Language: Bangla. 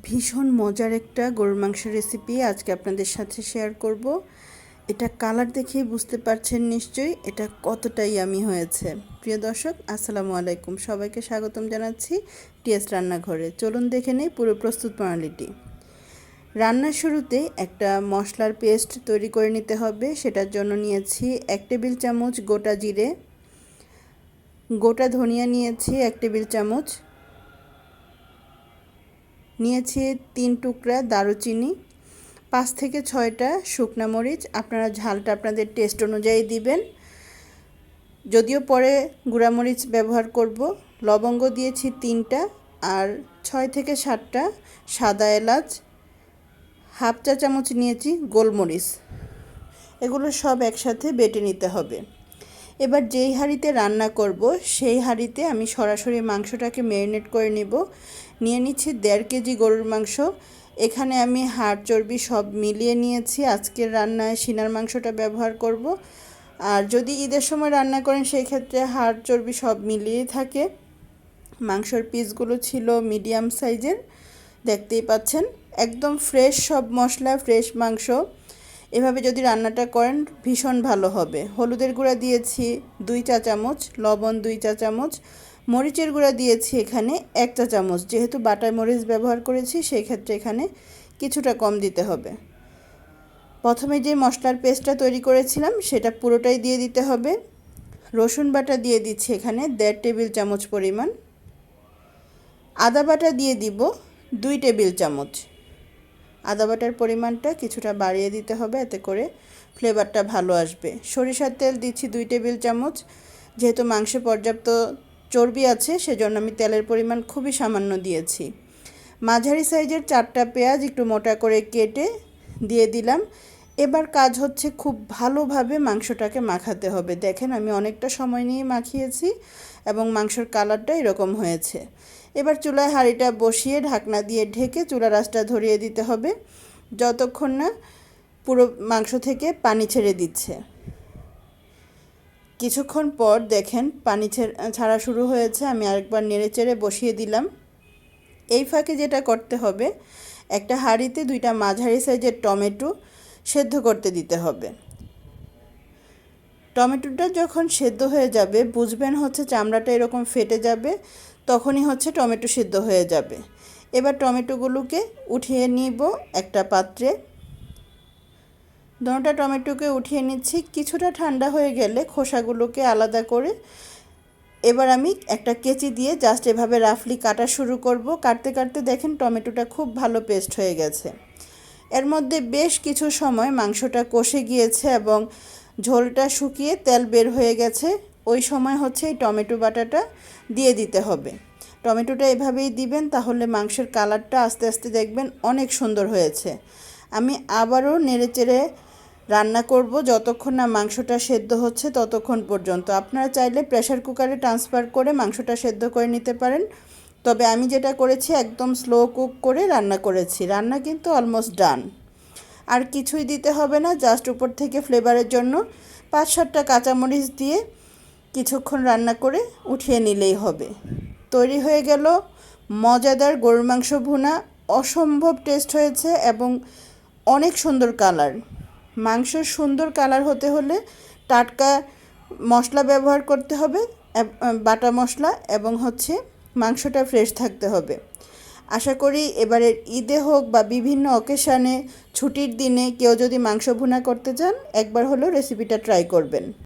ভীষণ মজার একটা গরুর মাংসের রেসিপি আজকে আপনাদের সাথে শেয়ার করব। এটা কালার দেখেই বুঝতে পারছেন নিশ্চয়ই, এটা কতটাই আমি হয়েছে। প্রিয় দর্শক, আসসালামু আলাইকুম। সবাইকে স্বাগতম জানাচ্ছি টিএস রান্নাঘরে। চলুন দেখে নেই পুরো প্রস্তুত প্রণালীটি। রান্নার শুরুতে একটা মশলার পেস্ট তৈরি করে নিতে হবে। সেটার জন্য নিয়েছি এক টেবিল চামচ গোটা জিরে, গোটা ধনিয়া নিয়েছি এক টেবিল চামচ নিয়েছি তিন টুকরা দারুচিনি, পাঁচ থেকে ছয়টা শুকনা মরিচ। আপনারা ঝালটা আপনাদের টেস্ট অনুযায়ী দিবেন। যদিও পরে গুঁড়ামরিচ ব্যবহার করব, লবঙ্গ দিয়েছি তিনটা আর ছয় থেকে সাতটা সাদা এলাচ, হাফ চা চামচ নিয়েছি গোলমরিচ। এগুলো সব একসাথে বেটে নিতে হবে। এবার যেই হাঁড়িতে রান্না করব, সেই হাঁড়িতে আমি সরাসরি মাংসটাকে ম্যারিনেট করে নিব। নিয়ে নিচ্ছি দেড় কেজি গরুর মাংস। এখানে আমি হাড় চর্বি সব মিলিয়ে নিয়েছি। আজকের রান্নায় সিনার মাংসটা ব্যবহার করব। আর যদি ঈদের সময় রান্না করেন, সেই ক্ষেত্রে হাড় চর্বি সব মিলিয়ে থাকে। মাংসর পিসগুলো ছিল মিডিয়াম সাইজের, দেখতেই পাচ্ছেন। একদম ফ্রেশ সব মশলা, ফ্রেশ মাংস। এভাবে যদি রান্নাটা করেন, ভীষণ ভালো হবে। হলুদের গুঁড়া দিয়েছি দুই চা চামচ, লবণ দুই চা চামচ, মরিচের গুঁড়া দিয়েছি এখানে এক চা চামচ। যেহেতু বাটার মরিচ ব্যবহার করেছি সেই ক্ষেত্রে এখানে কিছুটা কম দিতে হবে। প্রথমে যে মশলার পেস্টটা তৈরি করেছিলাম, সেটা পুরোটাই দিয়ে দিতে হবে। রসুন বাটা দিয়ে দিচ্ছি এখানে দেড় টেবিল চামচ পরিমাণ। আদা বাটা দিয়ে দিব দুই টেবিল চামচ। আদা বাটার পরিমাণটা কিছুটা বাড়িয়ে দিতে হবে, এতে করে ফ্লেভারটা ভালো আসবে। সরিষার তেল দিচ্ছি দুই টেবিল চামচ। যেহেতু মাংসে পর্যাপ্ত চর্বি আছে, সেজন্য আমি তেলের পরিমাণ খুবই সামান্য দিয়েছি। মাঝারি সাইজের চারটা পেঁয়াজ একটু মোটা করে কেটে দিয়ে দিলাম। এবার কাজ হচ্ছে খুব ভালোভাবে মাংসটাকে মাখাতে হবে। দেখেন আমি অনেকটা সময় নিয়ে মাখিয়েছি এবং মাংসর কালারটা এরকম হয়েছে। এবার চুলায় হাঁড়িটা বসিয়ে ঢাকনা দিয়ে ঢেকে চুলা রাসটা ধরিয়ে দিতে হবে। যতক্ষণ না পুরো মাংস থেকে পানি ছেড়ে দিচ্ছে। কিছুক্ষণ পর দেখেন পানি ছাড়া শুরু হয়েছে। আমি আরেকবার নেড়ে চেড়ে বসিয়ে দিলাম। এই ফাঁকে যেটা করতে হবে, একটা হাঁড়িতে দুইটা মাঝারি সাইজের টমেটো সেদ্ধ করতে দিতে হবে। টমেটোটা যখন সেদ্ধ হয়ে যাবে, বুঝবেন হচ্ছে চামড়াটা এরকম ফেটে যাবে। তখনই হচ্ছে টমেটো সিদ্ধ হয়ে যাবে। এবার টমেটোগুলোকে উঠিয়ে নিব একটা পাত্রে। দোনোটা টমেটোকে উঠিয়ে নিচ্ছি। কিছুটা ঠান্ডা হয়ে গেলে খোসাগুলোকে আলাদা করে এবার আমি একটা কেচি দিয়ে জাস্ট এভাবে রাফলি কাটা শুরু করব। কাটতে কাটতে দেখেন টমেটোটা খুব ভালো পেস্ট হয়ে গেছে। এর মধ্যে বেশ কিছু সময় মাংসটা কষে গিয়েছে এবং ঝোলটা শুকিয়ে তেল বের হয়ে গেছে। ওই সময় হচ্ছে এই টমেটো বাটাটা দিয়ে দিতে হবে। টমেটোটা এভাবেই দিবেন, তাহলে মাংসের কালারটা আস্তে আস্তে দেখবেন অনেক সুন্দর হয়েছে। আমি আবারও নেড়ে চেড়ে রান্না করব, যতক্ষণ না মাংসটা সেদ্ধ হচ্ছে ততক্ষণ পর্যন্ত। আপনারা চাইলে প্রেশার কুকারে ট্রান্সফার করে মাংসটা সেদ্ধ করে নিতে পারেন। তবে আমি যেটা করেছি, একদম স্লো কুক করে রান্না করেছি। রান্না কিন্তু অলমোস্ট ডান। আর কিছুই দিতে হবে না, জাস্ট উপর থেকে ফ্লেভারের জন্য পাঁচ সাতটা কাঁচামরিচ দিয়ে কিছুক্ষণ রান্না করে উঠিয়ে নিলেই হবে। তৈরি হয়ে গেল মজাদার গরুর মাংস ভুনা, অসম্ভব টেস্ট হয়েছে এবং অনেক সুন্দর কালার মাংসের সুন্দর কালার হতে হলে টাটকা মশলা ব্যবহার করতে হবে বাটা মশলা এবং হচ্ছে মাংসটা ফ্রেশ থাকতে হবে। আশা করি এবারের ঈদে হোক বা বিভিন্ন অকেশানে ছুটির দিনে কেউ যদি মাংস ভুনা করতে চান, একবার হলেও রেসিপিটা ট্রাই করবেন।